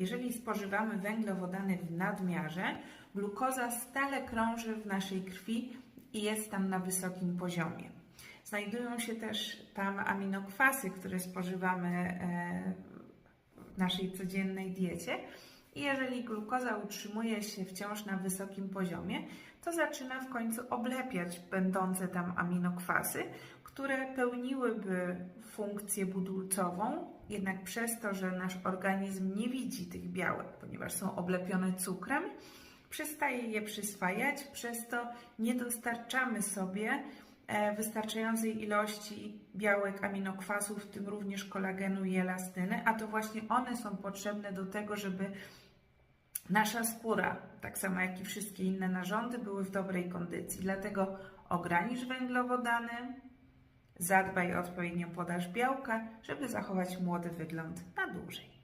Jeżeli spożywamy węglowodany w nadmiarze, glukoza stale krąży w naszej krwi i jest tam na wysokim poziomie. Znajdują się też tam aminokwasy, które spożywamy e, w naszej codziennej diecie. I jeżeli glukoza utrzymuje się wciąż na wysokim poziomie, to zaczyna w końcu oblepiać będące tam aminokwasy, które pełniłyby funkcję budulcową, jednak przez to, że nasz organizm nie widzi tych białek, ponieważ są oblepione cukrem, przestaje je przyswajać, przez to nie dostarczamy sobie wystarczającej ilości białek, aminokwasów, w tym również kolagenu i elastyny, a to właśnie one są potrzebne do tego, żeby nasza skóra, tak samo jak i wszystkie inne narządy, były w dobrej kondycji. Dlatego ogranicz węglowodany, zadbaj o odpowiednią podaż białka, żeby zachować młody wygląd na dłużej.